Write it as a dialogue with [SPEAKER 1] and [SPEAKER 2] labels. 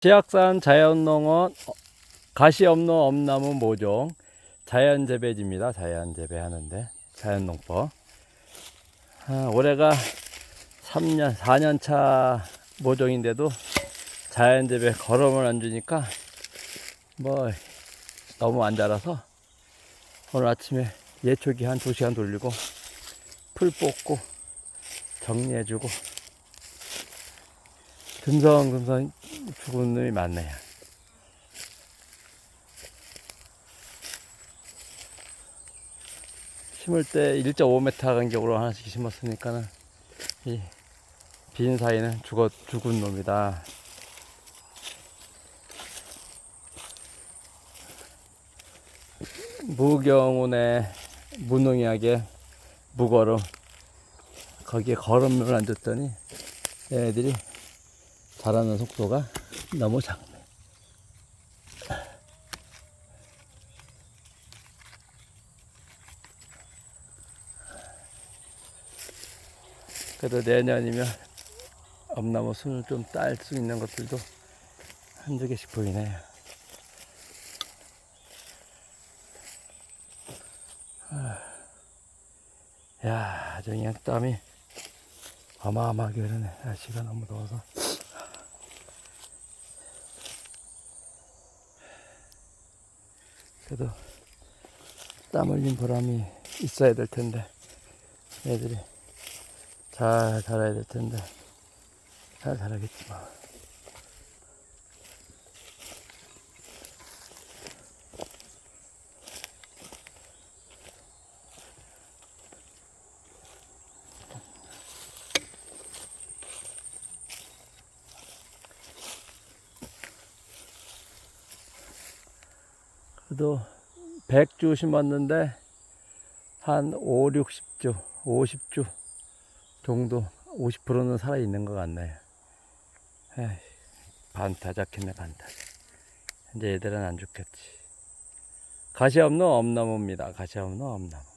[SPEAKER 1] 지악산 자연농원 어, 가시 없는 엄나무 모종 자연 재배지입니다. 자연 재배 하는데 자연 농법. 아, 올해가 3년, 4년 차 모종인데도 자연 재배 걸음을 안 주니까 뭐 너무 안 자라서 오늘 아침에 예초기 한 2시간 돌리고 풀 뽑고 정리해주고 금성금성 죽은 놈이 많네요. 심을 때 1.5m 간격으로 하나씩 심었으니까는 이 빈 사이는 죽어 죽은 놈이다. 무경운의 무농약에 무걸음 거기에 걸음을 안 줬더니 얘네들이 자라는 속도가 너무 작네. 그래도 내년이면 엄나무 순을 좀 딸 수 있는 것들도 한두 개씩 보이네요. 야, 아주 그냥 땀이 어마어마하게 흐르네. 날씨가 너무 더워서. 그래도 땀 흘린 보람이 있어야 될 텐데 애들이 잘 자라야 될 텐데 잘 자라겠지 뭐. 그래도 100주 심었는데 한 5, 60주, 50주 정도 50%는 살아 있는 것 같네요. 에이, 반타작했네 반타작. 이제 얘들은 안 죽겠지. 가시 없는 엄나무입니다. 가시 없는 엄나무.